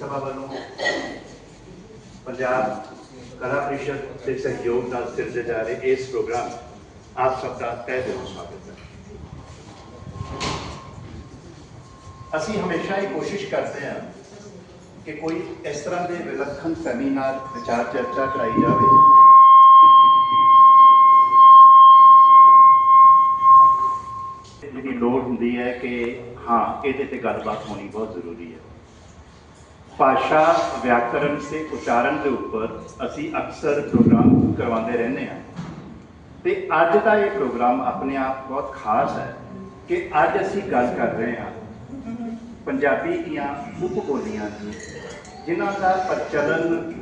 ਸਭਾ ਵੱਲੋਂ ਪੰਜਾਬ ਕਲਾ ਪ੍ਰੀਸ਼ਦ ਦੇ ਸਹਿਯੋਗ ਨਾਲ ਸਿਰਜੇ ਜਾ ਰਹੇ ਇਸ ਪ੍ਰੋਗਰਾਮ ਆਪ ਸਭ ਦਾ ਤਹਿ ਦਿਲੋਂ ਸਵਾਗਤ ਹੈ। ਅਸੀਂ ਹਮੇਸ਼ਾ ਹੀ ਕੋਸ਼ਿਸ਼ ਕਰਦੇ ਹਾਂ ਕਿ ਕੋਈ ਇਸ ਤਰ੍ਹਾਂ ਦੇ ਵਿਲੱਖਣ ਸੈਮੀਨਾਰ, ਵਿਚਾਰ ਚਰਚਾ ਕਰਾਈ ਜਾਵੇ। ਜਿਹਦੀ ਲੋੜ ਹੁੰਦੀ ਹੈ ਕਿ ਹਾਂ, ਇਹਦੇ ਤੇ ਗੱਲਬਾਤ ਹੋਣੀ ਬਹੁਤ ਜ਼ਰੂਰੀ ਹੈ। ਭਾਸ਼ਾ ਵਿਆਕਰਨ ਤੇ ਉਚਾਰਨ ਦੇ ਉੱਪਰ ਅਸੀਂ ਅਕਸਰ ਪ੍ਰੋਗਰਾਮ ਕਰਵਾਉਂਦੇ ਰਹਿੰਦੇ ਹਾਂ। ਤੇ ਅੱਜ ਦਾ ਇਹ ਪ੍ਰੋਗਰਾਮ ਆਪਣੇ ਆਪ ਬਹੁਤ ਖਾਸ ਹੈ ਕਿ ਅੱਜ ਅਸੀਂ ਗੱਲ ਕਰ ਰਹੇ ਹਾਂ ਪੰਜਾਬੀ ਦੀਆਂ ਉਪ ਬੋਲੀਆਂ ਦੀ, ਜਿਨ੍ਹਾਂ ਦਾ ਪ੍ਰਚਲਨ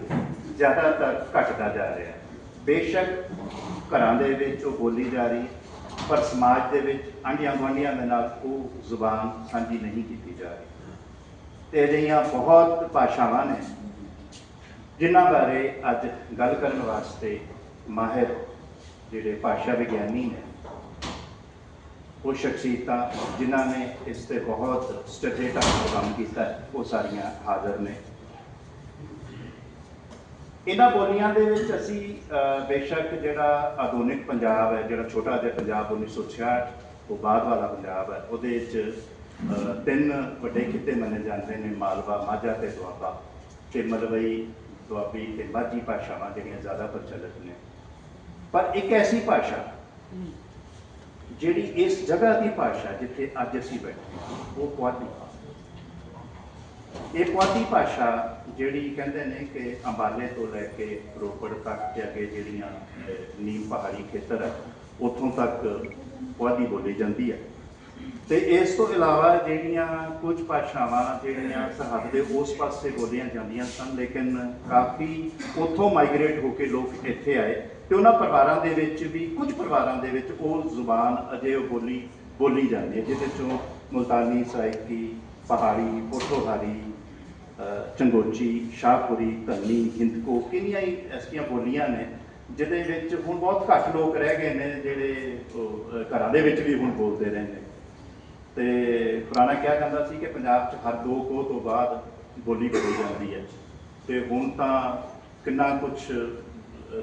ਜ਼ਿਆਦਾਤਰ ਘਟਦਾ ਜਾ ਰਿਹਾ ਹੈ। ਬੇਸ਼ੱਕ ਘਰਾਂ ਦੇ ਵਿੱਚ ਉਹ ਬੋਲੀ ਜਾ ਰਹੀ ਪਰ ਸਮਾਜ ਦੇ ਵਿੱਚ ਆਂਢੀਆਂ ਗੁਆਂਢੀਆਂ ਦੇ ਨਾਲ ਉਹ ਜ਼ੁਬਾਨ ਸਾਂਝੀ ਨਹੀਂ ਕੀਤੀ ਜਾ ਰਹੀ। ਤੇ ਅਜਿਹੀਆਂ ਬਹੁਤ ਭਾਸ਼ਾਵਾਂ ਨੇ, ਜਿਨ੍ਹਾਂ ਬਾਰੇ ਅੱਜ ਗੱਲ ਕਰਨ ਵਾਸਤੇ ਮਾਹਿਰ ਜਿਹੜੇ ਭਾਸ਼ਾ ਵਿਗਿਆਨੀ ਨੇ, ਉਹ ਸ਼ਖਸੀਅਤਾਂ ਜਿਨ੍ਹਾਂ ਨੇ ਇਸ ਤੇ ਬਹੁਤ ਸਟੱਡੀ ਢੰਗ ਨਾਲ ਕੰਮ ਕੀਤਾ, ਉਹ ਸਾਰੀਆਂ ਹਾਜ਼ਰ ਨੇ। ਇਹਨਾਂ ਬੋਲੀਆਂ ਦੇ ਵਿੱਚ ਅਸੀਂ ਬੇਸ਼ੱਕ ਜਿਹੜਾ ਆਧੁਨਿਕ ਪੰਜਾਬ ਹੈ, ਜਿਹੜਾ ਛੋਟਾ ਜਿਹਾ ਪੰਜਾਬ 1966 ਉਹ ਬਾਅਦ ਵਾਲਾ ਪੰਜਾਬ ਹੈ, ਉਹਦੇ ਵਿੱਚ ਤਿੰਨ ਵੱਡੇ ਖਿੱਤੇ ਮੰਨੇ ਜਾਂਦੇ ਨੇ ਮਾਲਵਾ ਮਾਝਾ ਤੇ ਦੁਆਬਾ। ਤੇ ਮਲਵਈ ਦੁਆਬੀ ਤੇ ਮਾਝੀ ਭਾਸ਼ਾਵਾਂ ਜਿਹੜੀਆਂ ਜ਼ਿਆਦਾ ਪ੍ਰਚਲਿਤ ਨੇ। ਪਰ ਇੱਕ ਐਸੀ ਭਾਸ਼ਾ ਜਿਹੜੀ ਇਸ ਜਗ੍ਹਾ ਦੀ ਭਾਸ਼ਾ ਜਿੱਥੇ ਅੱਜ ਅਸੀਂ ਬੈਠੇ ਹਾਂ, ਉਹ ਪੁਆਧੀ ਇਹ ਪੁਆਧੀ ਭਾਸ਼ਾ ਜਿਹੜੀ ਕਹਿੰਦੇ ਨੇ ਕਿ ਅੰਬਾਲੇ ਤੋਂ ਲੈ ਕੇ ਰੋਪੜ ਤੱਕ ਤੇ ਅੱਗੇ ਜਿਹੜੀਆਂ ਨੀਮ ਪਹਾੜੀ ਖੇਤਰ ਹੈ ਉੱਥੋਂ ਤੱਕ ਪੁਆਧੀ ਬੋਲੀ ਜਾਂਦੀ ਹੈ ਤੇ ਇਸ ਤੋਂ ਇਲਾਵਾ ਜਿਹੜੀਆਂ ਕੁਝ ਭਾਸ਼ਾਵਾਂ, ਜਿਹੜੀਆਂ ਸਰਹੱਦ ਦੇ ਉਸ ਪਾਸੇ ਬੋਲੀਆਂ ਜਾਂਦੀਆਂ ਸਨ, ਲੇਕਿਨ ਕਾਫੀ ਉੱਥੋਂ ਮਾਈਗ੍ਰੇਟ ਹੋ ਕੇ ਲੋਕ ਇੱਥੇ ਆਏ ਤੇ ਉਹਨਾਂ ਪਰਿਵਾਰਾਂ ਦੇ ਵਿੱਚ ਵੀ, ਕੁਝ ਪਰਿਵਾਰਾਂ ਦੇ ਵਿੱਚ ਉਹ ਜ਼ੁਬਾਨ ਅਜੇ ਉਹ ਬੋਲੀ ਬੋਲੀ ਜਾਂਦੀ ਹੈ, ਜਿਹਦੇ ਚੋਂ ਮੁਲਤਾਨੀ ਸਰਾਇਕੀ ਪਹਾੜੀ ਪੋਠੋਹਾਰੀ ਚੰਗੋਚੀ, ਸ਼ਾਹਪੁਰੀ, ਧੰਨੀ, ਹਿੰਦਕੋ ਕਿੰਨੀਆਂ ਹੀ ਐਸੀਆਂ ਬੋਲੀਆਂ ਨੇ, ਜਿਹਦੇ ਵਿੱਚ ਹੁਣ ਬਹੁਤ ਘੱਟ ਲੋਕ ਰਹਿ ਗਏ ਨੇ, ਜਿਹੜੇ ਘਰਾਂ ਦੇ ਵਿੱਚ ਵੀ ਹੁਣ ਬੋਲਦੇ ਰਹੇ ਨੇ। ਤੇ ਪੁਰਾਣਾ ਕਿਹਾ ਜਾਂਦਾ ਸੀ ਕਿ ਪੰਜਾਬ 'ਚ ਹਰ ਦੋ ਕੋਹ ਤੋਂ ਬਾਅਦ ਬੋਲੀ ਬਦਲ ਜਾਂਦੀ ਹੈ। ਤੇ ਹੁਣ ਤਾਂ ਕਿੰਨਾ ਕੁਝ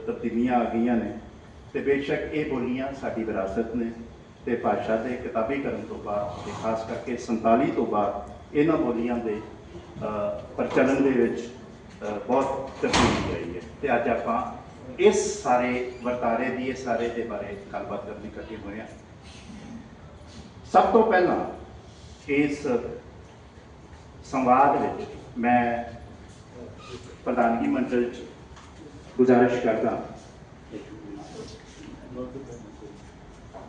ਤਬਦੀਲੀਆਂ ਆ ਗਈਆਂ ਨੇ। ਤੇ ਬੇਸ਼ੱਕ ਇਹ ਬੋਲੀਆਂ ਸਾਡੀ ਵਿਰਾਸਤ ਨੇ ਤੇ ਭਾਸ਼ਾ ਦੇ ਕਿਤਾਬੀ ਕਰਨ ਤੋਂ ਬਾਅਦ ਤੇ ਖਾਸ ਕਰਕੇ 47 ਤੋਂ ਬਾਅਦ ਇਹਨਾਂ ਬੋਲੀਆਂ ਦੇ ਪ੍ਰਚਲਨ ਦੇ ਵਿੱਚ ਬਹੁਤ ਤਬਦੀਲੀ ਆਈ ਹੈ। ਤੇ ਅੱਜ ਆਪਾਂ ਇਸ ਸਾਰੇ ਵਰਤਾਰੇ ਦੀ ਇਹ ਸਾਰੇ ਦੇ ਬਾਰੇ ਗੱਲਬਾਤ ਕਰਨ ਲਈ ਇਕੱਠੇ ਹੋਏ ਹਾਂ। ਸਭ ਤੋਂ ਪਹਿਲਾਂ ਇਸ ਸੰਵਾਦ ਵਿੱਚ ਮੈਂ ਪ੍ਰਧਾਨਗੀ ਮੰਡਲ ਚ ਗੁਜ਼ਾਰਿਸ਼ ਕਰਦਾ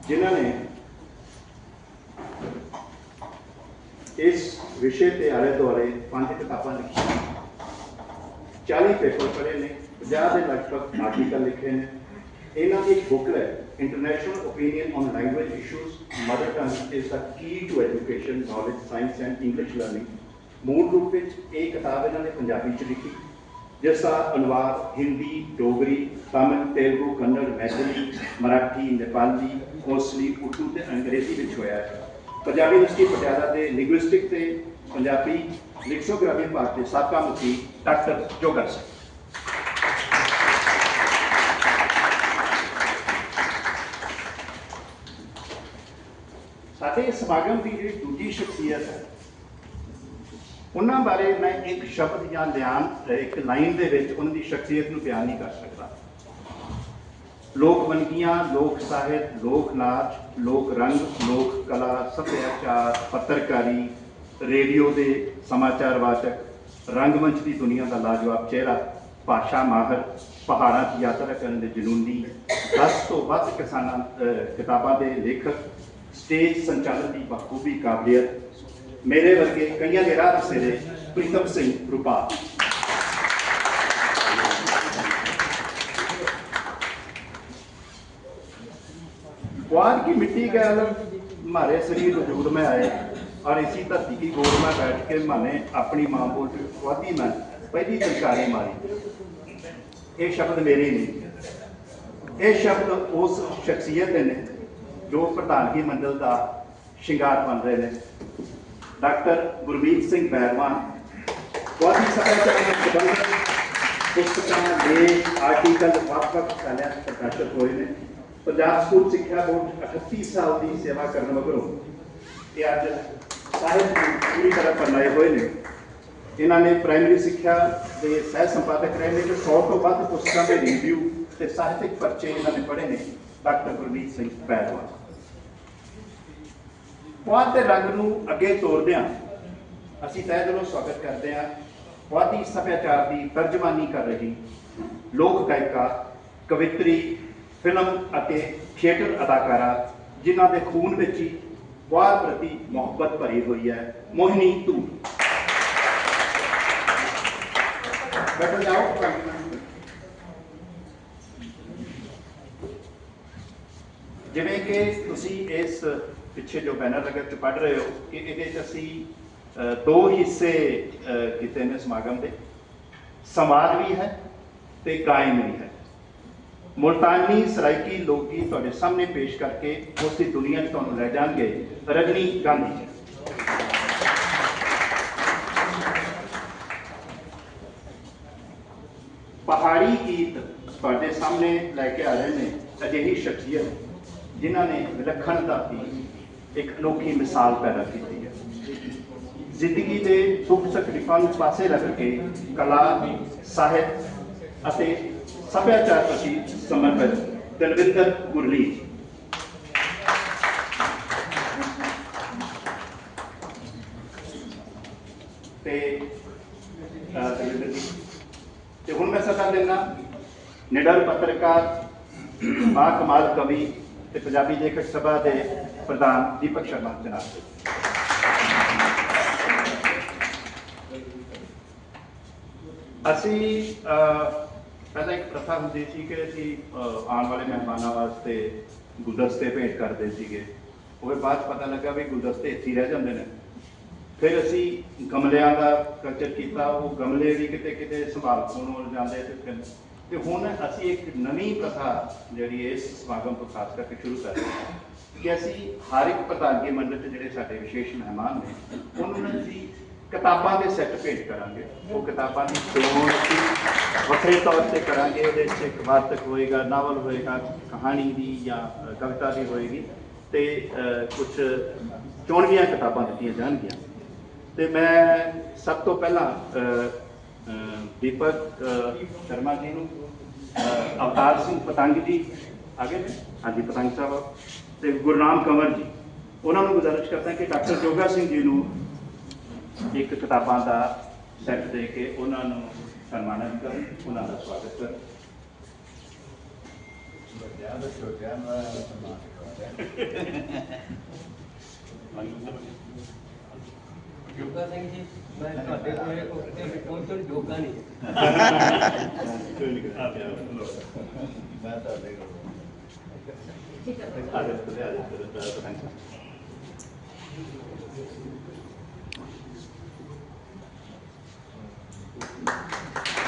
ਜਿਨ੍ਹਾਂ ਨੇ ਇਸ ਵਿਸ਼ੇ ਤੇ ਆਲੇ ਦੁਆਲੇ ਪੰਜ ਕਿਤਾਬਾਂ ਲਿਖੀਆਂ 40 ਪੇਪਰ ਪੜ੍ਹੇ ਨੇ 50 ਦੇ ਲਗਭਗ ਆਰਟੀਕਲ ਲਿਖੇ ਨੇ ਇਹਨਾਂ ਦੀ ਇੱਕ ਬੁੱਕ ਹੈ international opinion on language issues mother tongue is the key to education knowledge science and English learning ਮੂਲ ਰੂਪ ਵਿੱਚ ਇਹ ਕਿਤਾਬ ਇਹਨਾਂ ਨੇ ਪੰਜਾਬੀ ਚ ਲਿਖੀ। ਜਿਸ ਦਾ ਅਨੁਵਾਦ ਹਿੰਦੀ, ਡੋਗਰੀ, ਤਾਮਿਲ, ਤੇਲਗੂ, ਕੰਨੜ, ਮੈਥਲੀ, ਮਰਾਠੀ, ਨੇਪਾਲੀ, ਕੋਸਲੀ, ਉਰਦੂ ਤੇ ਅੰਗਰੇਜ਼ੀ ਵਿੱਚ ਹੋਇਆ ਹੈ। ਪੰਜਾਬੀ ਯੂਨੀਵਰਸਿਟੀ ਪਟਿਆਲਾ ਦੇ ਲਿੰਗੁਇਸਟਿਕ ਤੇ ਪੰਜਾਬੀ ਲਿਕਸੋਗ੍ਰਾਫੀ ਵਿਭਾਗ ਦੇ ਸਾਬਕਾ ਮੁਖੀ ਡਾਕਟਰ ਜੋਗਰ ਸਿੰਘ ਸਾਡੇ ਸਮਾਗਮ ਦੀ ਜਿਹੜੀ ਦੂਜੀ ਸ਼ਖਸੀਅਤ ਹੈ, ਉਹਨਾਂ ਬਾਰੇ ਮੈਂ ਇੱਕ ਸ਼ਬਦ ਜਾਂ ਲਿਆਨ ਇੱਕ ਲਾਈਨ ਦੇ ਵਿੱਚ ਉਹਨਾਂ ਦੀ ਸ਼ਖਸੀਅਤ ਨੂੰ ਬਿਆਨ ਨਹੀਂ ਕਰ ਸਕਦਾ। ਲੋਕ ਵੰਨਗੀਆਂ, ਲੋਕ ਸਾਹਿਤ, ਲੋਕ ਨਾਚ, ਲੋਕ ਰੰਗ, ਲੋਕ ਕਲਾ, ਸੱਭਿਆਚਾਰ, ਪੱਤਰਕਾਰੀ, ਰੇਡੀਓ ਦੇ ਸਮਾਚਾਰ ਵਾਚਕ, ਰੰਗਮੰਚ ਦੀ ਦੁਨੀਆ ਦਾ ਲਾਜਵਾਬ ਚਿਹਰਾ, ਭਾਸ਼ਾ ਮਾਹਰ, ਪਹਾੜਾਂ 'ਚ ਯਾਤਰਾ ਕਰਨ ਦੇ ਜਨੂਨੀ 10 ਤੋਂ ਵੱਧ ਕਿਸਾਨਾਂ ਕਿਤਾਬਾਂ ਦੇ ਲੇਖਕ ਸਟੇਜ ਸੰਚਾਲਨ ਦੀ ਬਖੂਬੀ ਕਾਬਲੀਅਤ ਮੇਰੇ ਵਰਗੇ ਕਈਆਂ ਦੇ ਰਾਹ ਰਸੇ ਦੇ ਪ੍ਰੀਤਮ ਸਿੰਘ ਰੂਪਾ ग्वार की मिट्टी के अलग हमारे शरीर वजूद में आए और इसी धरती की गोद में बैठ के मैंने अपनी माँ बोल स्वादी में पहली चलकारी मारी ये शब्द मेरे नहीं ये शब्द उस शख्सियत ने ਜੋ ਪ੍ਰਧਾਨਗੀ ਮੰਡਲ ਦਾ ਸ਼ਿੰਗਾਰ ਬਣ ਰਹੇ ਨੇ। ਡਾਕਟਰ ਗੁਰਮੀਤ ਸਿੰਘ ਬੈਰਵਾਨ ਵਾਦੀ ਸਭਾ ਦੇ ਸੰਬੰਧਤ ਪੁਸਤਕਾਂ ਦੇ ਆਰਟੀਕਲ ਵੱਖ-ਵੱਖ ਸਾਲਿਆਂ ਪ੍ਰਕਾਸ਼ਿਤ ਹੋਏ ਨੇ। ਪੰਜਾਬ ਸਕੂਲ ਸਿੱਖਿਆ ਬੋਰਡ 38 ਸਾਲ ਦੀ ਸੇਵਾ ਕਰਨ ਮਗਰੋਂ ਇਹ ਅੱਜ ਸਾਹਿਤ ਪੂਰੀ ਤਰ੍ਹਾਂ ਪੜਨਾਏ ਹੋਏ ਨੇ। ਇਹਨਾਂ ਨੇ ਪ੍ਰਾਇਮਰੀ ਸਿੱਖਿਆ ਦੇ ਸਹਿ ਸੰਪਾਦਕ ਰਹੇ ਨੇ ਤੇ 100 ਤੋਂ ਵੱਧ ਪੁਸਤਕਾਂ ਦੇ ਰਿਵਿਊ ਤੇ ਸਾਹਿਤਿਕ ਪਰਚੇ ਇਹਨਾਂ ਨੇ ਪੜ੍ਹੇ ਨੇ। ਡਾਕਟਰ ਗੁਰਮੀਤ ਸਿੰਘ ਪੈਰਵਾ ਪੁਆਧ ਦੇ ਰੰਗ ਨੂੰ ਅੱਗੇ ਤੋਰਦਿਆਂ ਅਸੀਂ ਤਹਿ ਦਿਲੋਂ ਸਵਾਗਤ ਕਰਦੇ ਹਾਂ। ਪੁਆਧੀ ਸੱਭਿਆਚਾਰ ਦੀ ਤਰਜਮਾਨੀ ਕਰ ਰਹੀ ਲੋਕ ਗਾਇਕਾ, ਕਵਿਤਰੀ, ਫਿਲਮ ਅਤੇ ਥੀਏਟਰ ਅਦਾਕਾਰਾ, ਜਿਨ੍ਹਾਂ ਦੇ ਖੂਨ ਵਿੱਚ ਹੀ ਪੁਆਧ ਪ੍ਰਤੀ ਮੁਹੱਬਤ ਭਰੀ ਹੋਈ ਹੈ। ਮੋਹਿਨੀ ਤੂੰ ਬੈਠੋ ਜਾਓ। ਜਿਵੇਂ ਕਿ ਤੁਸੀਂ ਇਸ ਪਿੱਛੇ ਜੋ ਬੈਨਰ ਲਗਾ ਚ ਪੜ ਰਹੇ ਹੋ ਕਿ ਇਹਦੇ ਚ ਅਸੀਂ ਦੋ ਹਿੱਸੇ ਕੀਤੇ ਨੇ ਸਮਾਗਮ ਦੇ। ਸਮਾਜ ਵੀ ਹੈ ਤੇ ਕਾਇਮ ਵੀ ਹੈ। ਮੁਲਤਾਨੀ ਸਰਾਇਕੀ ਲੋਕ ਗੀਤ ਤੁਹਾਡੇ ਸਾਹਮਣੇ ਪੇਸ਼ ਕਰਕੇ ਉਸ ਦੀ ਦੁਨੀਆ 'ਚ ਤੁਹਾਨੂੰ ਲੈ ਜਾਣਗੇ ਰਜਨੀ ਗਾਂਧੀ ਜੀ। ਪਹਾੜੀ ਗੀਤ ਤੁਹਾਡੇ ਸਾਹਮਣੇ ਲੈ ਕੇ ਆ ਰਹੇ ਨੇ ਅਜਿਹੀ ਸ਼ਖਸੀਅਤ ਜਿਨ੍ਹਾਂ ਨੇ ਵਿਲੱਖਣਤਾ ਦੀ ਇੱਕ ਅਨੋਖੀ ਮਿਸਾਲ ਪੈਦਾ ਕੀਤੀ ਹੈ। ਜ਼ਿੰਦਗੀ ਦੇ ਸੁੱਖ ਤਕਲੀਫਾਂ ਨੂੰ ਪਾਸੇ ਰੱਖ ਕੇ ਕਲਾ, ਸਾਹਿਤ ਅਤੇ ਸੱਭਿਆਚਾਰ ਪ੍ਰਤੀ ਸਮਰਪਿਤ ਦਲਵਿੰਦਰ ਗੁਰਲੀ ਤੇ ਦਲਵਿੰਦਰ ਜੀ, ਤੇ ਹੁਣ ਮੈਂ ਸਦਾ ਦੇਣਾ ਨਿਡਰ ਪੱਤਰਕਾਰ ਬਾ ਕਮਾਲ ਕਵੀ ਤੇ ਪੰਜਾਬੀ ਲੇਖਕ ਸਭਾ ਦੇ ਪ੍ਰਧਾਨ ਦੀਪਕ ਸ਼ਰਮਾ, ਜਨਾਬ। ਜੀ ਅਸੀਂ ਪਹਿਲਾਂ ਇੱਕ ਪ੍ਰਥਾ ਹੁੰਦੀ ਸੀ ਕਿ ਅਸੀਂ ਆਉਣ ਵਾਲੇ ਮਹਿਮਾਨਾਂ ਵਾਸਤੇ ਗੁਲਦਸਤੇ ਭੇਟ ਕਰਦੇ ਸੀਗੇ। ਉਹ ਬਾਅਦ 'ਚ ਪਤਾ ਲੱਗਾ ਵੀ ਗੁਲਦਸਤੇ ਇੱਥੇ ਰਹਿ ਜਾਂਦੇ ਨੇ। ਫਿਰ ਅਸੀਂ ਗਮਲਿਆਂ ਦਾ ਕਲਚਰ ਕੀਤਾ, ਉਹ ਗਮਲੇ ਵੀ ਕਿਤੇ ਕਿਤੇ ਸੰਭਾਲ ਕੋਣ ਹੋ ਜਾਂਦੇ ਤੇ ਫਿਰ ਤੇ ਹੁਣ ਅਸੀਂ ਇੱਕ ਨਵੀਂ ਪ੍ਰਥਾ ਜਿਹੜੀ ਇਸ ਸਮਾਗਮ ਤੋਂ ਖਾਸ ਕਰਕੇ ਸ਼ੁਰੂ ਕਰ ਰਹੇ ਹਾਂ। ਕਿ ਅਸੀਂ ਹਰ ਇੱਕ ਪ੍ਰਧਾਨਗੀ ਮੰਡਲ 'ਚ ਜਿਹੜੇ ਸਾਡੇ ਵਿਸ਼ੇਸ਼ ਮਹਿਮਾਨ ਨੇ, ਉਹਨਾਂ ਨੂੰ ਅਸੀਂ ਕਿਤਾਬਾਂ ਦੇ ਸੈੱਟ ਭੇਜ ਕਰਾਂਗੇ। ਉਹ ਕਿਤਾਬਾਂ ਦੀ ਚੋਣ ਅਸੀਂ ਵੱਖਰੇ ਤੌਰ ਤੇ ਕਰਾਂਗੇ। ਉਹਦੇ 'ਚ ਇੱਕ ਵਾਰਤਕ ਹੋਏਗਾ, ਨਾਵਲ ਹੋਏਗਾ, ਕਹਾਣੀ ਦੀ ਜਾਂ ਕਵਿਤਾ ਦੀ ਹੋਏਗੀ ਤੇ ਕੁਝ ਚੋਣਵੀਆਂ ਕਿਤਾਬਾਂ ਦਿੱਤੀਆਂ ਜਾਣਗੀਆਂ। ਤੇ ਮੈਂ ਸਭ ਤੋਂ ਪਹਿਲਾਂ ਦੀਪਕ ਸ਼ਰਮਾ ਜੀ ਨੂੰ ਅਵਤਾਰ ਸਿੰਘ ਪਤੰਗ ਜੀ ਆਗੇ ਨੇ? ਹਾਂਜੀ, ਪਤੰਗ ਸਾਹਿਬ ਤੇ ਗੁਰਨਾਮ ਕੰਵਰ ਜੀ ਉਹਨਾਂ ਨੂੰ ਗੁਜ਼ਾਰਿਸ਼ ਕਰਦਾ ਕਿ ਡਾਕਟਰ ਜੋਗਾ ਸਿੰਘ ਜੀ ਨੂੰ ਇੱਕ ਕਿਤਾਬਾਂ ਦਾ ਸੈੱਟ ਦੇ ਕੇ ਉਹਨਾਂ ਨੂੰ ਸਨਮਾਨਿਤ ਕਰਨ ਉਹਨਾਂ ਦਾ ਸਵਾਗਤ ਕਰਨ ਜੋਗਾ ਸਿੰਘ ਜੀ ਮੈਂ ਤੁਹਾਡੇ ਕੋਲੇ ਪਹੁੰਚਣ ਜੋਗਾ ਨਹੀਂ। ਮੈਂ ਤੁਹਾਡੇ ਕੋਲ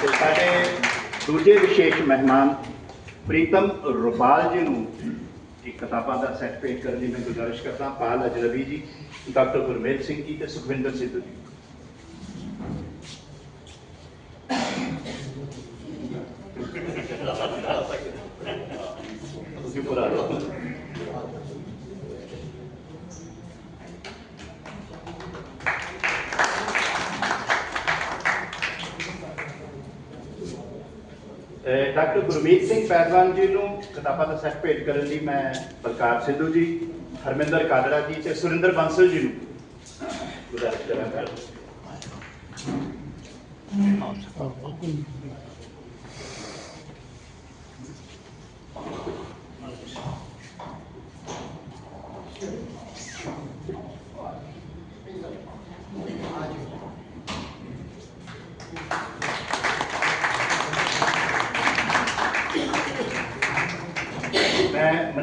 ਤੇ ਸਾਡੇ ਦੂਜੇ ਵਿਸ਼ੇਸ਼ ਮਹਿਮਾਨ ਪ੍ਰੀਤਮ ਰੁਪਾਲ ਜੀ ਨੂੰ ਇੱਕ ਕਿਤਾਬਾਂ ਦਾ ਸੈੱਟ ਪੇਸ਼ ਕਰਨ ਦੀ ਮੈਂ ਗੁਜ਼ਾਰਿਸ਼ ਕਰਦਾ ਪਾਲ ਅਜਨਬੀ ਜੀ, ਡਾਕਟਰ ਗੁਰਮੇਲ ਸਿੰਘ ਜੀ ਤੇ ਸੁਖਵਿੰਦਰ ਸਿੱਧੂ ਜੀ ਤੁਸੀਂ ਪੂਰਾ ਲਓ ਅਹ ਡਾਕਟਰ ਗੁਰਮੀਤ ਸਿੰਘ ਪਹਿਲਵਾਨ ਜੀ ਨੂੰ ਕਿਤਾਬਾਂ ਦਾ ਸੈੱਟ ਭੇਟ ਕਰਨ ਲਈ ਮੈਂ ਬਲਕਾਰ ਸਿੱਧੂ ਜੀ, ਹਰਮਿੰਦਰ ਕਾਦੜਾ ਜੀ ਤੇ ਸੁਰਿੰਦਰ ਬਾਂਸਲ ਜੀ ਨੂੰ ਗੁਜ਼ਾਰਿਸ਼ ਕਰਾਂਗਾ।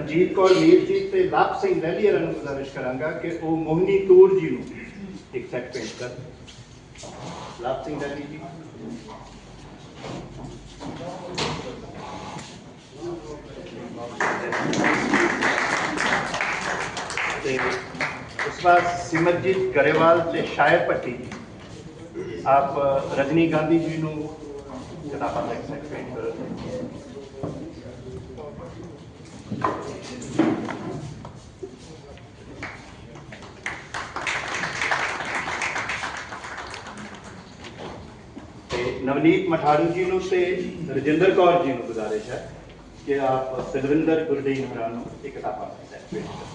ਮੈਂ ਕੌਰ ਮੀਰ ਜੀ ਤੇ ਲਾਭ ਸਿੰਘ ਲਹਿਲੀਅਰ ਨੂੰ ਗੁਜ਼ਾਰਿਸ਼ ਕਰਾਂਗਾ ਕਿ ਉਹ ਮੋਹਨੀ ਤੂਰ ਜੀ ਨੂੰ ਇੱਕ ਸੈੱਟ ਪੇਸ਼ ਕਰ ਲਾਭ ਸਿੰਘ ਲਹਿਲੀ ਜੀ। ਤੇ ਉਸ ਬਾਅਦ ਸਿਮਰਜੀਤ ਗਰੇਵਾਲ ਤੇ ਸ਼ਾਇਰ ਭੱਟੀ ਜੀ। ਆਪ ਰਜਨੀ ਗਾਂਧੀ ਜੀ ਨੂੰ ਕਿਤਾਬਾਂ ਦਾ ਐਕਸੈਪਟ ਕਰੋ ਤੇ ਨਵਨੀਤ ਮਠਾਰੂ ਜੀ ਨੂੰ ਤੇ ਰਜਿੰਦਰ ਕੌਰ ਜੀ ਨੂੰ ਗੁਜ਼ਾਰਿਸ਼ ਹੈ ਕਿ ਆਪ ਸਲਵਿੰਦਰ ਗੁਰਦੀਨ ਹੋਰਾਂ ਨੂੰ ਇੱਕ ਕਿਤਾਬਾਂ ਦਾ ਸਰਟੀਫਿਕੇਟ ਕਰੋ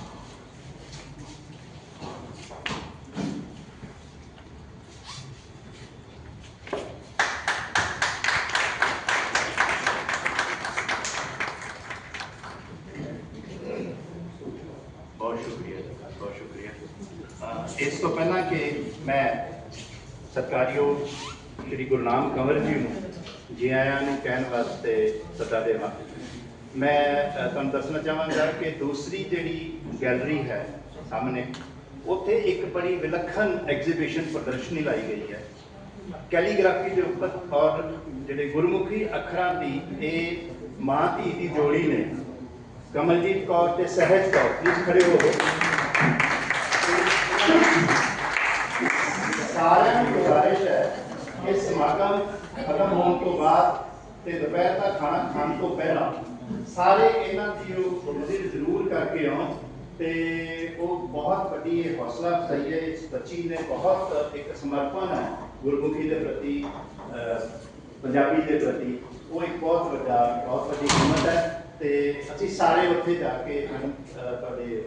ਬਹੁਤ ਸ਼ੁਕਰੀਆ ਜੀ, ਬਹੁਤ ਸ਼ੁਕਰੀਆ ਅਹ ਇਸ ਤੋਂ ਪਹਿਲਾਂ ਸ਼੍ਰੀ ਗੁਰੂ ਨਾਮ ਕੰਵਰ ਜੀ ਨੂੰ, ਜੀ ਆਇਆਂ ਨੂੰ ਕਹਿਣ ਵਾਸਤੇ ਸੱਦਾ ਦੇਵਾਂ। ਮੈਂ ਤੁਹਾਨੂੰ ਦੱਸਣਾ ਚਾਹਾਂਗਾ ਕਿ ਦੂਸਰੀ ਜਿਹੜੀ ਗੈਲਰੀ ਹੈ ਸਾਹਮਣੇ, ਉੱਥੇ ਇੱਕ ਬੜੀ ਵਿਲੱਖਣ ਐਗਜ਼ੀਬਿਸ਼ਨ ਪ੍ਰਦਰਸ਼ਨੀ ਲਾਈ ਗਈ ਹੈ। ਕੈਲੀਗ੍ਰਾਫੀ ਦੇ ਉੱਪਰ ਔਰ ਜਿਹੜੇ ਗੁਰਮੁਖੀ ਅੱਖਰਾਂ ਦੀ, ਇਹ ਮਾਂ ਧੀ ਦੀ ਜੋੜੀ ਨੇ, ਕਮਲਜੀਤ ਕੌਰ ਤੇ ਸਹਿਜ ਕੌਰ ਪਲੀਜ਼ ਖੜੇ ਹੋ ਸਾਰਿਆਂ ਕਿ ਸਮਾਗਮ ਖਤਮ ਹੋਣ ਤੋਂ ਬਾਅਦ ਤੇ ਦੁਪਹਿਰ ਦਾ ਖਾਣਾ ਖਾਣ ਤੋਂ ਪਹਿਲਾਂ ਸਾਰੇ ਇਹਨਾਂ ਦੀ ਉਹ ਵਿਜ਼ਿਟ ਜ਼ਰੂਰ ਕਰਕੇ ਆਉਣ ਤੇ ਉਹ ਬਹੁਤ ਵੱਡੀ ਇਹ ਹੌਸਲਾ ਅਫਜ਼ਾਈ ਹੈ ਇਸ ਬੱਚੀ ਨੇ ਬਹੁਤ ਇੱਕ ਸਮਰਪਣ ਹੈ ਗੁਰਮੁਖੀ ਦੇ ਪ੍ਰਤੀ ਪੰਜਾਬੀ ਦੇ ਪ੍ਰਤੀ। ਉਹ ਇੱਕ ਬਹੁਤ ਵੱਡਾ ਬਹੁਤ ਵੱਡੀ ਹਿੰਮਤ ਹੈ ਤੇ ਅਸੀਂ ਸਾਰੇ ਉੱਥੇ ਜਾ ਕੇ ਤੁਹਾਡੇ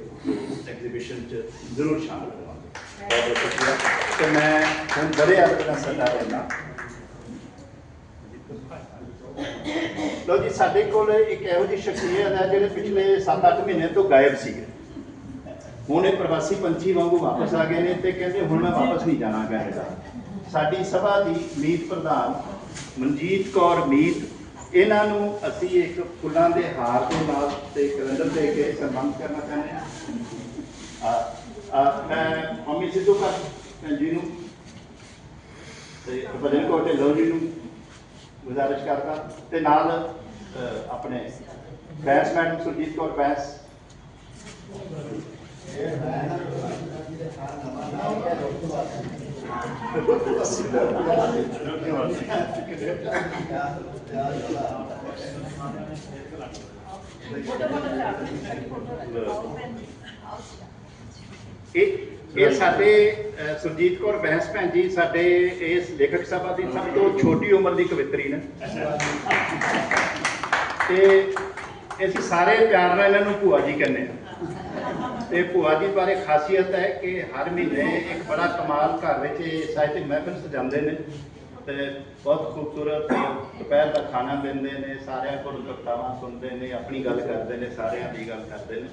ਐਗਜ਼ੀਬਿਸ਼ਨ 'ਚ ਜ਼ਰੂਰ ਸ਼ਾਮਲ ਹੋਵਾਂਗੇ। ਬਹੁਤ ਬਹੁਤ ਸ਼ੁਕਰੀਆ। ਤੇ ਮੈਂ ਹੁਣ ਬੜੇ ਆਦਰ ਨਾਲ ਸੱਦਾ ਲੈਣਾ ਲੋ ਜੀ, ਸਾਡੇ ਕੋਲ ਇੱਕ ਇਹੋ ਜਿਹੀ ਸ਼ਖਸੀਅਤ ਹੈ ਜਿਹੜੇ ਪਿਛਲੇ 7-8 ਮਹੀਨੇ ਤੋਂ ਗਾਇਬ ਸੀਗੇ। ਹੁਣ ਇਹ ਪ੍ਰਵਾਸੀ ਪੰਛੀ ਵਾਂਗੂ ਵਾਪਸ ਆ ਗਏ ਨੇ ਤੇ ਕਹਿੰਦੇ ਹੁਣ ਮੈਂ ਵਾਪਸ ਨਹੀਂ ਜਾਣਾ ਕੈਨੇਡਾ ਸਾਡੀ ਸਭਾ ਦੀ ਮੀਤ ਪ੍ਰਧਾਨ ਮਨਜੀਤ ਕੌਰ ਮੀਤ, ਇਹਨਾਂ ਨੂੰ ਅਸੀਂ ਇੱਕ ਫੁੱਲਾਂ ਦੇ ਹਾਰ ਦੇ ਨਾਲ ਤੇ ਕੈਲੰਡਰ ਦੇ ਕੇ ਸਨਮਾਨਿਤ ਕਰਨਾ ਚਾਹੁੰਦੇ ਹਾਂ। ਆ ਮੈਂ ਮੰਮੀ ਸਿੱਧੂ ਕਰ ਜੀ ਨੂੰ ਤੇ ਭਜਨ ਕੌਰ ਤੇ ਲੋ ਜੀ ਨੂੰ। ਗੁਜ਼ਾਰਿਸ਼ ਕਰਦਾ ਤੇ ਨਾਲ ਆਪਣੇ ਬੈਂਸ ਮੈਡਮ ਸੁਰਜੀਤ ਕੌਰ ਬੈਂਸ। ਇਹ ਇਹ ਸਾਡੇ ਸੁਰਜੀਤ ਕੌਰ ਬੈਂਸ ਭੈਣ ਜੀ, ਸਾਡੇ ਇਸ ਲੇਖਕ ਸਭਾ ਦੀ ਸਭ ਤੋਂ ਛੋਟੀ ਉਮਰ ਦੀ ਕਵਿੱਤਰੀ ਨੇ। ਤੇ ਅਸੀਂ ਸਾਰੇ ਪਿਆਰ ਨਾਲ ਇਹਨਾਂ ਨੂੰ ਭੂਆ ਜੀ ਕਹਿੰਦੇ ਹਾਂ। ਤੇ ਭੂਆ ਜੀ ਬਾਰੇ ਖਾਸੀਅਤ ਹੈ ਕਿ ਹਰ ਮਹੀਨੇ ਇੱਕ ਬੜਾ ਕਮਾਲ ਘਰ ਵਿੱਚ ਇਹ ਸਾਹਿਤਕ ਮਹਿਫਿਲ ਸਜਾਉਂਦੇ ਨੇ ਤੇ ਬਹੁਤ ਖੂਬਸੂਰਤ ਦੁਪਹਿਰ ਦਾ ਖਾਣਾ ਦਿੰਦੇ ਨੇ, ਸਾਰਿਆਂ ਕੋਲ ਕਵਿਤਾਵਾਂ ਸੁਣਦੇ ਨੇ, ਆਪਣੀ ਗੱਲ ਕਰਦੇ ਨੇ, ਸਾਰਿਆਂ ਦੀ ਗੱਲ ਕਰਦੇ ਨੇ।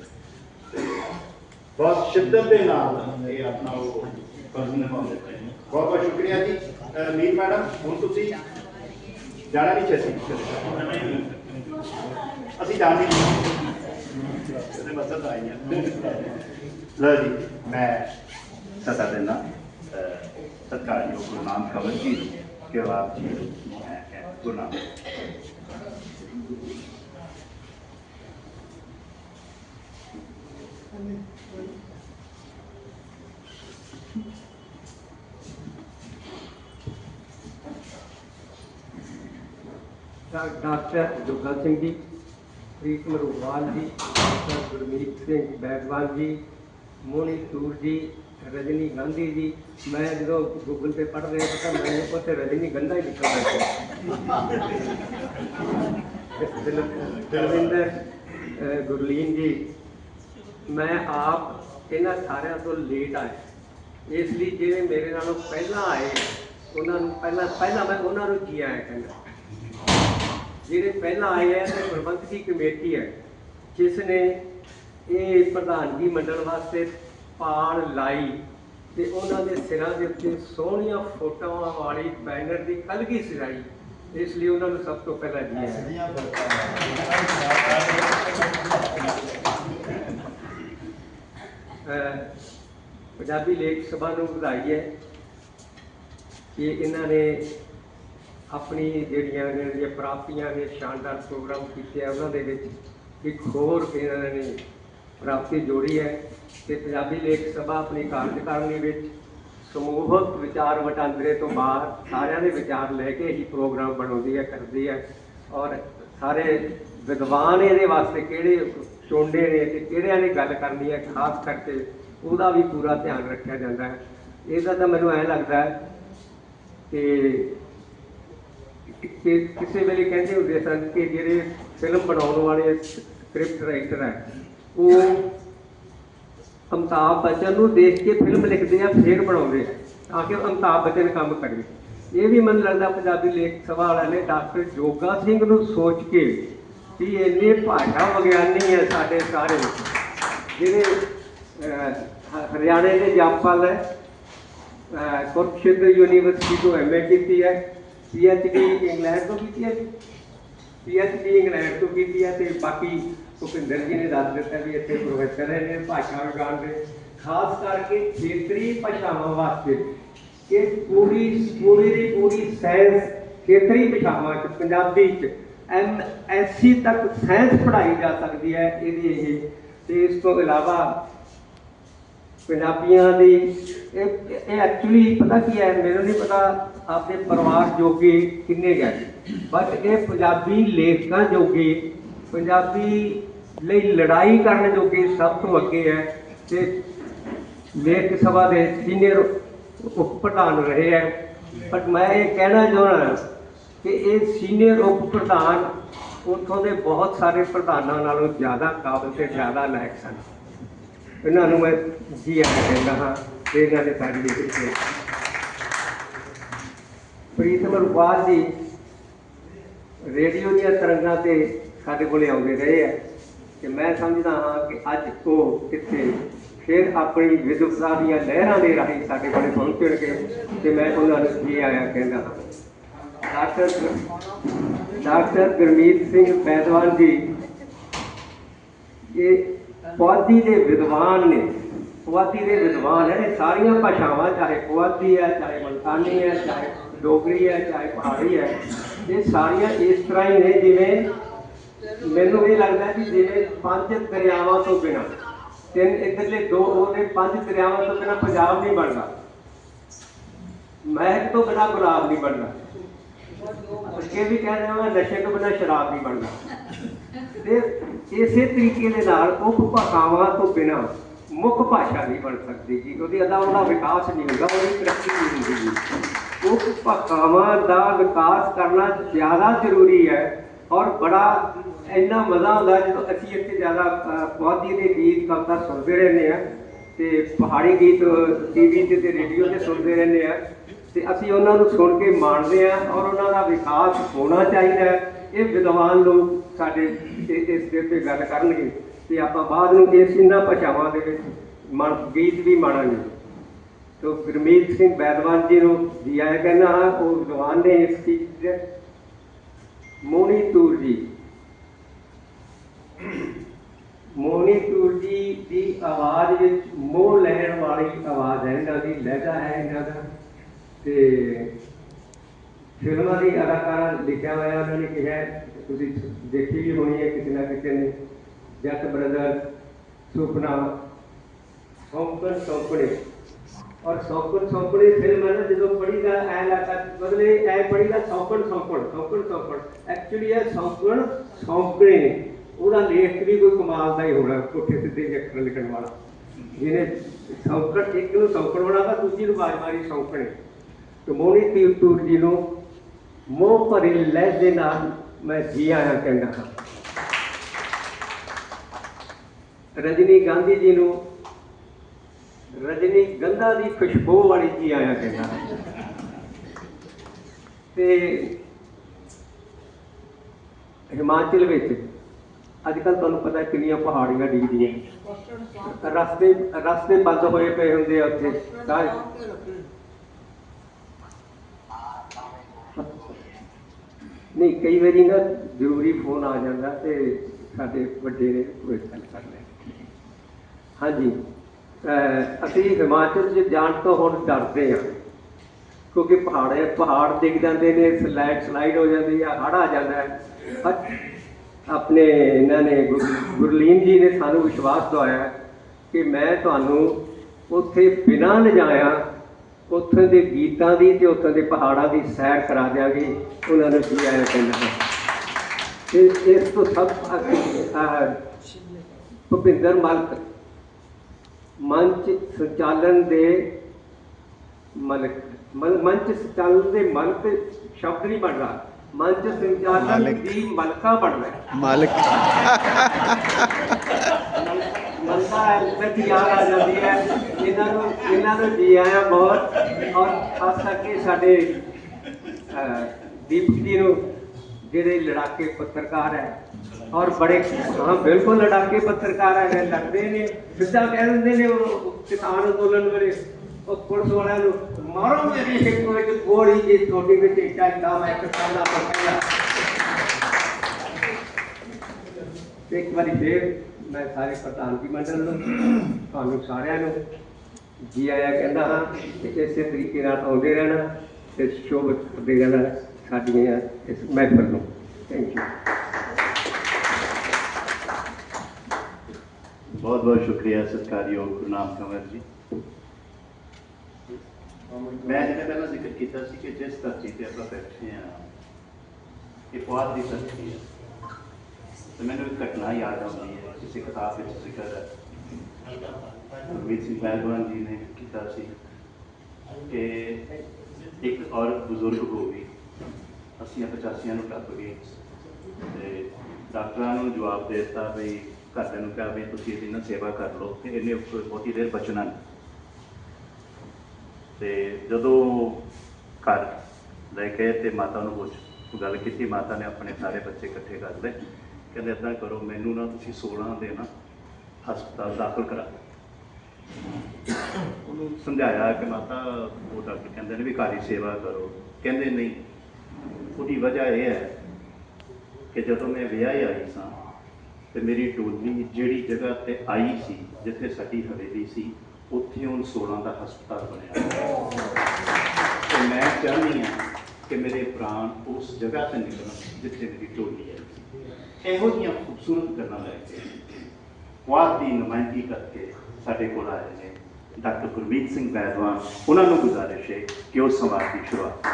ਤੇ ਬਹੁਤ ਸ਼ਿੱਦਤ ਦੇ ਨਾਲ ਇਹ ਆਪਣਾ ਉਹ ਫਰਜ਼ ਨਿਭਾਉਂਦੇ ਪਏ ਨੇ ਬਹੁਤ ਬਹੁਤ ਸ਼ੁਕਰੀਆ ਜੀ ਅਹ ਮੀਰ ਮੈਡਮ ਹੁਣ ਤੁਸੀਂ ਜਾਣਾ ਨਹੀਂ ਚਾਹੀਦੀ ਅਸੀਂ ਜਾਣ ਨਹੀਂ ਤੇ ਮਸਲ ਆਈਆਂ ਲਓ ਜੀ ਮੈਂ ਸਦਾ ਦੇਣਾ ਅਹ, ਸਤਿਕਾਰਯੋਗ ਗੁਰੂ ਨਾਨਕ ਕਵਲ ਜੀ ਨੂੰ ਕਿ ਆਪ ਜੀ ਨੂੰ ਮੈਂ ਕਹਿ- ਗੁਰੂ ਨਾਨਕ ਡਾ- ਡਾਕਟਰ ਜੋਗਾ ਸਿੰਘ ਜੀ ਪ੍ਰੀਤ ਮਰੂਵਾਲ ਜੀ ਡਾਕਟਰ ਗੁਰਮੀਤ ਸਿੰਘ ਬੈਗਵਾਲ ਜੀ ਮੋਨੀ ਤੂਰ ਜੀ ਰਜਨੀ ਗਾਂਧੀ ਜੀ ਮੈਂ ਜਦੋਂ ਗੂਗਲ ਤੇ ਪੜ੍ਹ ਰਿਹਾ ਤਾਂ ਮੈਂ ਉੱਥੇ ਰਜਨੀ ਗੰਧਾ ਹੀ ਨਿਕਲ ਰਿਹਾ ਸੀ ਗੁਰਲੀਨ ਜੀ ਮੈਂ ਆਪ ਇਹਨਾਂ ਸਾਰਿਆਂ ਤੋਂ ਲੇਟ ਆਇਆ। ਇਸ ਲਈ ਜਿਹੜੇ ਮੇਰੇ ਨਾਲੋਂ ਪਹਿਲਾਂ ਆਏ, ਉਹਨਾਂ ਨੂੰ ਪਹਿਲਾਂ ਪਹਿਲਾਂ ਮੈਂ ਉਹਨਾਂ ਨੂੰ ਜੀ ਆਇਆ ਕਹਿੰਦਾ? ਜਿਹੜੇ ਪਹਿਲਾਂ ਆਏ ਹੈ ਤੇ ਪ੍ਰਬੰਧਕੀ ਕਮੇਟੀ ਹੈ, ਜਿਸ ਨੇ ਇਹ ਪ੍ਰਧਾਨਗੀ ਮੰਡਲ ਵਾਸਤੇ ਪਾਲ ਲਾਈ ਤੇ ਉਹਨਾਂ ਦੇ ਸਿਰਾਂ ਦੇ ਉੱਤੇ ਸੋਹਣੀਆਂ ਫੋਟੋਆਂ ਵਾਲੀ ਬੈਨਰ ਦੀ ਕਲਗੀ ਸਜਾਈ ਇਸ ਲਈ ਉਹਨਾਂ ਨੂੰ ਸਭ ਤੋਂ ਪਹਿਲਾਂ ਜੀ ਆਇਆਂ। ਪੰਜਾਬੀ ਲੇਖ ਸਭਾ ਨੂੰ ਵਧਾਈ ਹੈ ਕਿ ਇਹਨਾਂ ਨੇ ਆਪਣੀ ਜਿਹੜੀਆਂ ਨੇ, ਜਿਹੜੀਆਂ ਪ੍ਰਾਪਤੀਆਂ ਨੇ, ਸ਼ਾਨਦਾਰ ਪ੍ਰੋਗਰਾਮ ਕੀਤੇ ਆ, ਉਹਨਾਂ ਦੇ ਵਿੱਚ ਇੱਕ ਹੋਰ ਇਹਨਾਂ ਨੇ ਪ੍ਰਾਪਤੀ ਜੋੜੀ ਹੈ ਤੇ ਪੰਜਾਬੀ ਲੇਖ ਸਭਾ ਆਪਣੀ ਕਾਰਜਕਾਰਨੀ ਵਿੱਚ ਸਮੂਹਕ ਵਿਚਾਰ ਵਟਾਂਦਰੇ ਤੋਂ ਬਾਅਦ ਸਾਰਿਆਂ ਦੇ ਵਿਚਾਰ ਲੈ ਕੇ ਹੀ ਪ੍ਰੋਗਰਾਮ ਬਣਾਉਂਦੀ ਹੈ, ਕਰਦੀ ਹੈ ਔਰ ਸਾਰੇ ਵਿਦਵਾਨ ਇਹਦੇ ਵਾਸਤੇ ਕਿਹੜੇ ਚੋਂਦੇ ਨੇ ਤੇ ਕਿਹੜਿਆਂ ਨੇ ਗੱਲ ਕਰਨੀ ਹੈ, ਖਾਸ ਕਰਕੇ ਉਹਦਾ ਵੀ ਪੂਰਾ ਧਿਆਨ ਰੱਖਿਆ ਜਾਂਦਾ ਹੈ। ਇਹਦਾ ਤਾਂ ਮੈਨੂੰ ਐਂ ਲੱਗਦਾ ਹੈ ਕਿ ਕਿਸੇ ਵੇਲੇ ਕਹਿੰਦੇ ਹੁੰਦੇ ਸਨ ਕਿ ਜਿਹੜੇ ਫਿਲਮ ਬਣਾਉਣ ਵਾਲੇ ਸਕ੍ਰਿਪਟ ਰਾਈਟਰ ਹੈ, ਉਹ ਅਮਤਾਬ ਬਚਨ ਨੂੰ ਦੇਖ ਕੇ ਫਿਲਮ ਲਿਖਦੇ ਆ, ਫੇਰ ਬਣਾਉਂਦੇ ਆ, ਤਾਂ ਕਿ ਅਮਤਾਬ ਬਚਨ ਕੰਮ ਕਰੇ। ਇਹ ਵੀ ਮੈਨੂੰ ਲੱਗਦਾ ਪੰਜਾਬੀ ਲੇਖ ਸਭਾ ਵਾਲਿਆਂ ਨੇ ਡਾਕਟਰ ਜੋਗਾ ਸਿੰਘ ਨੂੰ ਸੋਚ ਕੇ ਕਿ ਇੰਨੇ ਭਾਸ਼ਾ ਵਿਗਿਆਨੀ ਹੈ ਸਾਡੇ ਸਾਰੇ ਜਿਹੜੇ ਅਹ, ਹ- ਹਰਿਆਣੇ ਦੇ ਜੰਪਲ ਹੈ ਅਹ, ਕੁਰੂਕਸ਼ੇਤਰ ਯੂਨੀਵਰਸਿਟੀ ਤੋਂ ਐਮਏ ਕੀਤੀ ਹੈ ਪੀਐਚਡੀ ਇੰਗਲੈਂਡ ਤੋਂ ਕੀਤੀ ਹੈ ਪੀਐਚਡੀ ਇੰਗਲੈਂਡ ਤੋਂ ਕੀਤੀ ਹੈ ਤੇ ਬਾਕੀ ਭੁਪਿੰਦਰ ਜੀ ਨੇ ਦੱਸ ਦਿੱਤਾ ਵੀ ਇੱਥੇ ਪ੍ਰੋਫੈਸਰ ਨੇ ਭਾਸ਼ਾ ਵਿਗਿਆਨ ਦੇ ਖਾਸ ਕਰਕੇ ਖੇਤਰੀ ਭਾਸ਼ਾਵਾਂ ਵਾਸਤੇ ਇਹ ਪੂਰੀ ਪੂਰੀ ਦੀ ਪੂਰੀ ਸਾਇੰਸ ਖੇਤਰੀ ਭਾਸ਼ਾਵਾਂ ਚ ਪੰਜਾਬੀ ਚ ਐਮ ਐਸਸੀ ਤੱਕ ਸਾਇੰਸ ਪੜ੍ਹਾਈ ਜਾ ਸਕਦੀ ਹੈ ਇਹਦੀ ਇਹ। ਤੇ ਇਸ ਤੋਂ ਇਲਾਵਾ ਪੰਜਾਬੀਆਂ ਦੀ ਇਹ ਇਹ ਐਕਚੁਅਲੀ ਪਤਾ ਕੀ ਹੈ, ਮੈਨੂੰ ਨਹੀਂ ਪਤਾ ਆਪਣੇ ਪਰਿਵਾਰ ਜੋਗੇ ਕਿੰਨੇ ਗਏ ਬਟ ਇਹ ਪੰਜਾਬੀ ਲੇਖਕਾਂ ਜੋਗੇ, ਪੰਜਾਬੀ ਲਈ ਲੜਾਈ ਕਰਨ ਜੋਗੇ ਸਭ ਤੋਂ ਅੱਗੇ ਹੈ। ਤੇ ਲੇਖ ਸਭਾ ਦੇ ਸੀਨੀਅਰ ਉਪ ਪ੍ਰਧਾਨ ਰਹੇ ਹੈ। ਬਟ ਮੈਂ ਇਹ ਕਹਿਣਾ ਚਾਹੁੰਦਾ ਕਿ ਇਹ ਸੀਨੀਅਰ ਉਪ ਪ੍ਰਧਾਨ ਉੱਥੋਂ ਦੇ ਬਹੁਤ ਸਾਰੇ ਪ੍ਰਧਾਨਾਂ ਨਾਲੋਂ ਜ਼ਿਆਦਾ ਕਾਬਲ ਤੇ ਜ਼ਿਆਦਾ ਲਾਇਕ ਸਨ। ਇਹਨਾਂ ਨੂੰ ਮੈਂ ਜੀ ਆਇਆਂ ਕਹਿੰਦਾ ਹਾਂ ਤੇ ਇਹਨਾਂ ਦੇ ਸਾਡੀ ਲਿਖੀ ਪ੍ਰੀਤਮ ਰੁਪਾਲ ਜੀ ਰੇਡੀਓ ਦੀਆਂ ਤਰੰਗਾਂ ਤੇ ਸਾਡੇ ਕੋਲੇ ਆਉਂਦੇ ਰਹੇ ਆ ਕਿ ਮੈਂ ਸਮਝਦਾ ਹਾਂ ਕਿ ਅੱਜ ਉਹ ਕਿੱਥੇ ਫਿਰ ਆਪਣੀ ਵਿਦਵਤਾ ਦੀਆਂ ਲਹਿਰਾਂ ਦੇ ਰਾਹੀਂ ਸਾਡੇ ਕੋਲੇ ਪਹੁੰਚਣਗੇ ਤੇ ਮੈਂ ਉਹਨਾਂ ਨੂੰ ਜੀ ਆਇਆ ਕਹਿੰਦਾ ਹਾਂ। ਡਾਕਟਰ ਡਾਕਟਰ ਗੁਰਮੀਤ ਸਿੰਘ ਪੈਦਵਾਨ ਜੀ, ਇਹ ਪੁਆਧੀ ਦੇ ਵਿਦਵਾਨ ਨੇ। ਪੁਆਧੀ ਦੇ ਵਿਦਵਾਨ ਨੇ ਸਾਰੀਆਂ ਭਾਸ਼ਾਵਾਂ, ਚਾਹੇ ਪੁਆਧੀ ਹੈ, ਚਾਹੇ ਮਲਤਾਨੀ ਹੈ, ਚਾਹੇ ਡੋਗਰੀ ਹੈ, ਚਾਹੇ ਪਹਾੜੀ ਹੈ, ਇਹ ਸਾਰੀਆਂ ਇਸ ਤਰ੍ਹਾਂ ਹੀ ਨੇ ਜਿਵੇਂ ਮੈਨੂੰ ਇਹ ਲੱਗਦਾ ਕਿ ਜਿਵੇਂ ਪੰਜ ਦਰਿਆਵਾਂ ਤੋਂ ਬਿਨਾਂ, ਤਿੰਨ ਇੱਧਰਲੇ ਦੋ ਉਹਦੇ ਪੰਜ ਦਰਿਆਵਾਂ ਤੋਂ ਬਿਨਾਂ ਪੰਜਾਬ ਨਹੀਂ ਬਣਦਾ। ਮਹਿਕ ਤੋਂ ਬਿਨਾਂ ਗੁਲਾਬ ਨਹੀਂ ਬਣਦਾ। ਅੱਗੇ ਵੀ ਕਹਿ ਕਹਿੰਦੇ ਹਾਂ ਨਸ਼ੇ ਤੋਂ ਬਿਨਾਂ ਸ਼ਰਾਬ ਨਹੀਂ ਬਣਦਾ ਤੇ ਇਸੇ ਤਰੀਕੇ ਦੇ ਨਾਲ ਉਪਭਾਸ਼ਾਵਾਂ ਤੋਂ ਬਿਨਾਂ ਮੁੱਖ ਭਾਸ਼ਾ ਨਹੀਂ ਬਣ ਸਕਦੀ ਜੀ। ਉਹਦੀ ਅਦਾ ਉਹਦਾ ਵਿਕਾਸ ਨਹੀਂ ਹੁੰਦਾ ਉਹਦੀ ਤਰੱਕੀ ਨਹੀਂ ਹੁੰਦੀ ਜੀ। ਉਪ ਭਾਸ਼ਾਵਾਂ ਦਾ ਵਿਕਾਸ ਕਰਨਾ ਜ਼ਿਆਦਾ ਜ਼ਰੂਰੀ ਹੈ ਔਰ ਬੜਾ ਇੰਨਾ ਮਜ਼ਾ ਆਉਂਦਾ ਜਦੋਂ ਅਸੀਂ ਇੱਥੇ ਜ਼ਿਆਦਾ ਅਹ, ਪੁਆਧੀ ਦੇ ਗੀਤ ਕਵਿਤਾ ਸੁਣਦੇ ਰਹਿੰਦੇ ਆ ਤੇ ਪਹਾੜੀ ਗੀਤ ਟੀਵੀ ਤੇ ਤੇ ਰੇਡੀਓ ਤੇ ਸੁਣਦੇ ਰਹਿੰਦੇ ਆ ਤੇ ਅਸੀਂ ਉਹਨਾਂ ਨੂੰ ਸੁਣ ਕੇ ਮਾਣਦੇ ਹਾਂ ਔਰ ਉਹਨਾਂ ਦਾ ਵਿਕਾਸ ਹੋਣਾ ਚਾਹੀਦਾ ਇਹ ਵਿਦਵਾਨ ਲੋਕ ਸਾਡੇ ਇਸ ਦੇ ਉੱਤੇ ਗੱਲ ਕਰਨਗੇ ਤੇ ਆਪਾਂ ਬਾਅਦ ਨੂੰ ਇਸ ਇਹਨਾਂ ਭਾਸ਼ਾਵਾਂ ਦੇ ਵਿੱਚ ਮਨ, ਗੀਤ ਵੀ ਮਾਣਾਂਗੇ। ਤੋ ਗੁਰਮੀਤ ਸਿੰਘ ਬੈਦਵਾਨ ਜੀ ਨੂੰ ਜੀ ਆਇਆ ਕਹਿੰਦਾ ਹਾਂ, ਉਹ ਵਿਦਵਾਨ ਨੇ ਇਸ ਚੀਜ਼ ਦੇ। ਮੋਨੀ ਤੂਰ ਜੀ। ਮੋਨੀ ਤੂਰ ਜੀ ਦੀ ਆਵਾਜ਼ ਵਿੱਚ ਮੋਹ ਲੈਣ ਵਾਲੀ ਆਵਾਜ਼ ਹੈ, ਇਹਨਾਂ ਦੀ ਲਹਿਜਾ ਹੈ, ਇਹਨਾਂ ਦਾ। ਤੇ ਫਿਲਮਾਂ ਦੀ ਅਦਾਕਾਰਾ ਲਿਖਿਆ ਹੋਇਆ, ਉਹਨਾਂ ਨੇ ਕਿਹਾ, ਤੁਸੀਂ ਦੇਖੀ ਵੀ ਹੋਣੀ ਹੈ ਕਿਸੇ ਨਾ ਕਿਸੇ ਨੇ, ਜੱਟ ਬ੍ਰਦਰ ਸੁਪਨਾ, ਸੌਂਕਣ ਸੌਂਕਣੇ। ਔਰ ਸੌਂਕਣ ਸੌਂਕਣੇ ਫਿਲਮ ਹੈ ਨਾ, ਜਦੋਂ ਪੜੀ ਦਾ ਐ ਲੱਗਦਾ, ਮਤਲਬ ਐ ਪੜੀ ਦਾ ਸੌਂਕਣ ਸੌਂਕਣ ਸੌਂਕਣ ਸੌਂਕਣ। ਐਕਚੁਅਲੀ ਇਹ ਸੌਂਕਣ ਸੌਂਕਣੇ ਨੇ। ਉਹਦਾ ਲੇਖ ਵੀ ਕੋਈ ਕਮਾਲ ਦਾ ਹੀ ਹੋਣਾ, ਕੋਠੇ ਸਿੱਧੇ ਜਿਹੇ ਅੱਖਰ ਲਿਖਣ ਵਾਲਾ। ਜਿਹਨੇ ਸੌਂਕਣ, ਇੱਕ ਨੂੰ ਸੌਂਕਣ ਬਣਾਤਾ, ਦੂਜੀ ਨੂੰ ਬਾਜ ਮਾਰੀ ਸੌਂਕਣੇ। ਤੂਰ ਜੀ ਨੂੰ ਮੋਹ ਭਰੀ ਲਹਿਜੇ ਨਾਲ ਮੈਂ ਜੀ ਆਇਆ ਕਹਿੰਦਾ ਹਾਂ। ਰਜਨੀ ਗਾਂਧੀ ਜੀ ਨੂੰ ਰਜਨੀ ਗੰਧਾ ਦੀ ਖੁਸ਼ਬੂ ਵਾਲੀ ਜੀ ਆਇਆ ਕਹਿੰਦਾ। ਤੇ ਹਿਮਾਚਲ ਵਿੱਚ ਅੱਜ ਕੱਲ ਤੁਹਾਨੂੰ ਪਤਾ ਕਿੰਨੀਆਂ ਪਹਾੜੀਆਂ ਡਿੱਗਦੀਆਂ ਰਸਤੇ ਰਸਤੇ ਬੰਦ ਹੋਏ ਪਏ ਹੁੰਦੇ ਆ ਉੱਥੇ। ਨਹੀਂ, ਕਈ ਵਾਰੀ ਨਾ ਜ਼ਰੂਰੀ ਫੋਨ ਆ ਜਾਂਦਾ ਤੇ ਸਾਡੇ ਵੱਡੇ ਨੇ ਕੋਈ ਗੱਲ ਕਰ ਲੈ ਹਾਂਜੀ ਅਸੀਂ ਹਿਮਾਚਲ 'ਚ ਜਾਣ ਤੋਂ ਹੁਣ ਡਰਦੇ ਆ ਕਿਉਂਕਿ ਪਹਾੜੇ ਪਹਾੜ ਡਿੱਗ ਜਾਂਦੇ ਨੇ ਸਲਾਈਡ ਸਲਾਈਡ ਹੋ ਜਾਂਦੀ ਆ ਹੜ ਆ ਜਾਂਦਾ ਹੈ। ਆਪਣੇ ਇਹਨਾਂ ਨੇ ਗੁਰ- ਗੁਰਲੀਨ ਜੀ ਨੇ ਸਾਨੂੰ ਵਿਸ਼ਵਾਸ ਦਵਾਇਆ ਕਿ ਮੈਂ ਤੁਹਾਨੂੰ ਉੱਥੇ ਬਿਨਾਂ ਲਿਜਾਇਆ ਉੱਥੋਂ ਦੇ ਗੀਤਾਂ ਦੀ ਤੇ ਉੱਥੋਂ ਦੇ ਪਹਾੜਾਂ ਦੀ ਸੈਰ ਕਰਾ ਦਿਆਂਗੇ। ਉਹਨਾਂ ਨੂੰ ਜੀ ਆਇਆ ਕਹਿੰਦਾ ਹੈ ਤੇ ਇਸ ਤੋਂ ਸਭ ਭੁਪਿੰਦਰ ਮਲਕ ਮੰਚ ਸੰਚਾਲਨ ਦੇ ਮਲਕ ਮੰਚ ਸੰਚਾਲਨ ਦੇ ਮਲਕ ਸ਼ਬਦ ਨਹੀਂ ਬਣ ਰਹਾ ਮੰਚ ਸੰਚਾਲਨ। ਦੀ ਮਲਕਾ ਬਣਨਾ ਹੈ। ਮਾਲਕ। ਮਲਕਾ ਯਾਦ ਆ ਜਾਂਦੀ ਹੈ। ਇਹਨਾਂ ਨੂੰ ਇਹਨਾਂ ਨੂੰ ਜੀ ਆਇਆ ਬਹੁਤ। ਔਰ ਖਾਸ ਕਰਕੇ ਸਾਡੇ ਦੀਪਕ ਜੀ ਨੂੰ ਜਿਹੜੇ ਲੜਾਕੇ ਪੱਤਰਕਾਰ ਹੈ। ਔਰ ਬੜੇ ਹਾਂ, ਬਿਲਕੁਲ ਲੜਾਕੇ ਪੱਤਰਕਾਰ ਹੈ ਲੱਗਦੇ ਨੇ। ਸਿੱਧਾ ਕਹਿ ਦਿੰਦੇ ਨੇ ਉਹ ਕਿਸਾਨ ਅੰਦੋਲਨ ਵੇਲੇ ਉਹ ਪੁਲਿਸ ਵਾਲਿਆਂ ਨੂੰ ਮਾਰੋ ਮੇਰੀ ਇੱਕ ਕੋਈ ਗੋਲੀ ਜੀ ਤੁਹਾਡੀ ਵਿੱਚ ਇੱਟਾ ਇੱਟਾ ਮੈਂ ਕਿਸਾਨ ਦਾ ਪੱਕਾ ਇੱਕ ਵਾਰੀ ਫੇਰ ਮੈਂ ਸਾਰੇ ਪ੍ਰਧਾਨ ਜੀ ਮੰਡਲ ਨੂੰ, ਤੁਹਾਨੂੰ ਸਾਰਿਆਂ ਨੂੰ ਜੀ ਆਇਆਂ ਕਹਿੰਦਾ ਹਾਂ ਤੇ ਇਸੇ ਤਰੀਕੇ ਨਾਲ ਆਉਂਦੇ ਰਹਿਣਾ ਤੇ ਸ਼ੋਭਤ ਕਰਦੇ ਰਹਿਣਾ ਸਾਡੀਆਂ ਇਸ ਮਹਿਫਲ ਨੂੰ। ਥੈਂਕ ਯੂ ਬਹੁਤ ਬਹੁਤ ਸ਼ੁਕਰੀਆ ਸਤਿਕਾਰਯੋਗ ਗੁਰਨਾਮ ਕੰਵਰ ਜੀ। ਮੈਂ ਜਿਹਨੇ ਪਹਿਲਾਂ ਜ਼ਿਕਰ ਕੀਤਾ ਸੀ ਕਿ ਜਿਸ ਧਰਤੀ ਤੇ ਆਪਾਂ ਬੈਠੇ ਆ ਇਹ ਪੁਆਧ ਦੀ ਧਰਤੀ ਹੈ। ਤੇ ਮੈਨੂੰ ਇੱਕ ਘਟਨਾ ਯਾਦ ਆਉਂਦੀ ਹੈ ਕਿਸੇ ਕਿਤਾਬ ਵਿੱਚ ਜ਼ਿਕਰ ਹੈ। ਗੁਰਮੀਤ ਸਿੰਘ ਪਹਿਲਵਾਨ ਜੀ ਨੇ ਕੀਤਾ ਸੀ ਕਿ ਇੱਕ ਔਰਤ ਬਜ਼ੁਰਗ ਹੋ ਗਈ। ਅੱਸੀਆਂ ਪਚਾਸੀਆਂ ਨੂੰ ਟੱਪ ਗਈ ਤੇ ਡਾਕਟਰਾਂ ਨੂੰ ਜਵਾਬ ਦੇ ਦਿੱਤਾ ਵੀ ਘਰਦਿਆਂ ਨੂੰ ਕਿਹਾ ਵੀ ਤੁਸੀਂ ਇਹਦੀ ਨਾ ਸੇਵਾ ਕਰ ਲਓ ਤੇ ਇਹਨੇ ਬਹੁਤੀ ਦੇਰ ਬਚਣਾ ਨਹੀਂ। ਤੇ ਜਦੋਂ ਘਰ ਲੈ ਕੇ ਤੇ ਮਾਤਾ ਨੂੰ ਪੁੱਛ ਗੱਲ ਕੀਤੀ, ਮਾਤਾ ਨੇ ਆਪਣੇ ਸਾਰੇ ਬੱਚੇ ਇਕੱਠੇ ਕਰ ਲਏ। ਕਹਿੰਦੇ ਏਦਾਂ ਕਰੋ, ਮੈਨੂੰ ਨਾ ਤੁਸੀਂ 16 ਦੇ ਨਾ ਹਸਪਤਾਲ ਦਾਖਲ ਕਰਾ ਉਹਨੂੰ ਸਮਝਾਇਆ ਕਿ ਮਾਤਾ, ਉਹ ਡਾਕਟਰ ਕਹਿੰਦੇ ਨੇ ਵੀ ਘਰ ਸੇਵਾ ਕਰੋ। ਕਹਿੰਦੇ ਨਹੀਂ, ਉਹਦੀ ਵਜ੍ਹਾ ਇਹ ਹੈ ਕਿ ਜਦੋਂ ਮੈਂ ਵਿਆਹ ਆਈ ਸਾਂ ਤੇ ਮੇਰੀ ਟੋਲੀ ਜਿਹੜੀ ਜਗ੍ਹਾ ਤੇ ਆਈ ਸੀ, ਜਿੱਥੇ ਸਾਡੀ ਹਵੇਲੀ ਸੀ, ਉੱਥੇ ਹੁਣ 16 ਦਾ ਹਸਪਤਾਲ ਬਣਿਆ। ਤੇ ਮੈਂ ਚਾਹੁੰਦੀ ਹਾਂ ਕਿ ਮੇਰੇ ਪ੍ਰਾਣ ਉਸ ਜਗ੍ਹਾ ਤੇ ਨਿਕਲਣ ਜਿੱਥੇ ਮੇਰੀ ਟੋਲੀ ਇਹੋ ਜਿਹੀਆਂ ਖੂਬਸੂਰਤ ਗੱਲਾਂ ਲੈ ਕੇ ਵਾਦ ਦੀ ਨੁਮਾਇੰਦਗੀ ਕਰਕੇ ਸਾਡੇ ਕੋਲ ਆਏ ਨੇ ਡਾਕਟਰ ਗੁਰਮੀਤ ਸਿੰਘ ਬੈਦਵਾਨ। ਉਹਨਾਂ ਨੂੰ ਗੁਜ਼ਾਰਿਸ਼ ਹੈ ਕਿ ਉਹ ਸਮਾਜ ਦੀ ਸ਼ੁਰੂਆਤ